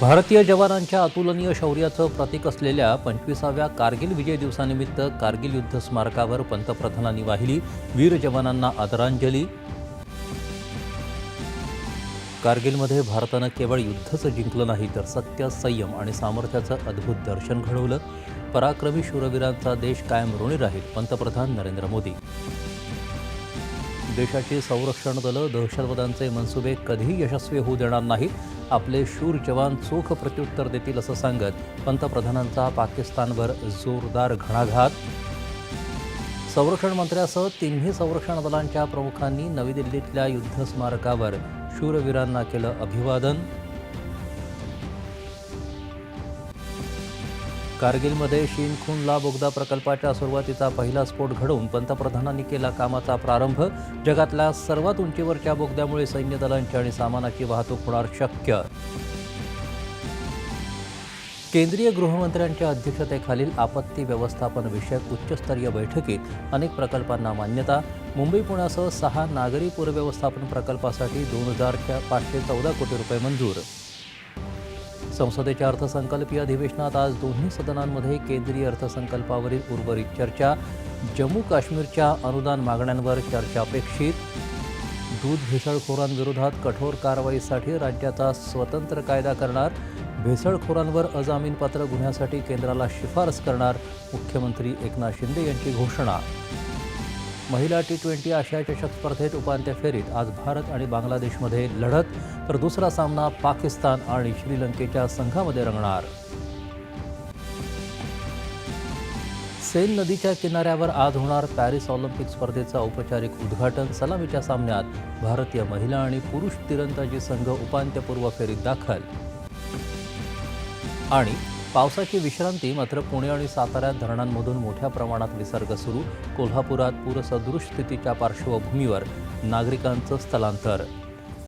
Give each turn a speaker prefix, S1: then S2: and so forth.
S1: भारतीय जवानांच्या अतुलनीय शौर्याचं प्रतीक असलेल्या पंचवीसाव्या कारगिल विजय दिवसानिमित्त कारगिल युद्ध स्मारकावर पंतप्रधानांनी वाहिली वीर जवानांना आदरांजली. कारगिलमध्ये भारतानं केवळ युद्धच जिंकलं नाही तर सत्य संयम आणि सामर्थ्याचं अद्भुत दर्शन घडवलं. पराक्रमी शूरवीरांचा देश कायम ऋणी राहील पंतप्रधान नरेंद्र मोदी. देशाची संरक्षण दलं दहशतवादांचे मनसुबे कधीही यशस्वी होऊ देणार नाहीत आपले शूर जवान चोख प्रत्युत्तर देतील असं सांगत पंतप्रधानांचा पाकिस्तानवर जोरदार घणाघात. संरक्षण मंत्र्यासह तिन्ही संरक्षण दलांच्या प्रमुखांनी नवी दिल्लीतल्या युद्ध स्मारकावर शूरवीरांना केलं अभिवादन. कारगिलमध्ये शिनखुनला बोगदा प्रकल्पाच्या सुरुवातीचा पहिला स्फोट घडवून पंतप्रधानांनी केला कामाचा प्रारंभ. जगातल्या सर्वात उंचीवरच्या बोगद्यामुळे सैन्य दलांची आणि सामानाची वाहतूक होणार शक्य. केंद्रीय गृहमंत्र्यांच्या अध्यक्षतेखालील आपत्ती व्यवस्थापन विषयक उच्चस्तरीय बैठकीत अनेक प्रकल्पांना मान्यता. मुंबई पुण्यासह सहा नागरी पूरव्यवस्थापन प्रकल्पासाठी दोन हजारच्या पाचशे चौदा कोटी रुपये मंजूर. संसदेच्या अर्थसंकल्पीय अधिवेशनात आज दोन्ही सदनांमध्ये केंद्रीय अर्थसंकल्पावरील उर्वरित चर्चा जम्मू काश्मीरच्या अनुदान मागण्यांवर चर्चा अपेक्षित दूध भेसळखोरांविरोधात कठोर कारवाईसाठी राज्याचा स्वतंत्र कायदा करणार भेसळखोरांवर अजामीनपात्र गुन्ह्यासाठी केंद्राला शिफारस करणार मुख्यमंत्री एकनाथ शिंदे यांची घोषणा. महिला टी ट्वेंटी आशिया चषक स्पर्धेत उपांत्य फेरीत आज भारत आणि बांगलादेशमध्ये लढत तर दुसरा सामना पाकिस्तान आणि श्रीलंकेच्या संघामध्ये रंगणार. सेन नदीच्या किनाऱ्यावर आज होणार पॅरिस ऑलिम्पिक स्पर्धेचं औपचारिक उद्घाटन. सलामीच्या सामन्यात भारतीय महिला आणि पुरुष तिरंदाजी संघ उपांत्यपूर्व फेरीत दाखल. आणि पावसाची विश्रांती मात्र पुणे आणि साताऱ्यात धरणांमधून मोठ्या प्रमाणात विसर्ग सुरू. कोल्हापुरात पूरसदृश स्थितीच्या पार्श्वभूमीवर नागरिकांचं स्थलांतर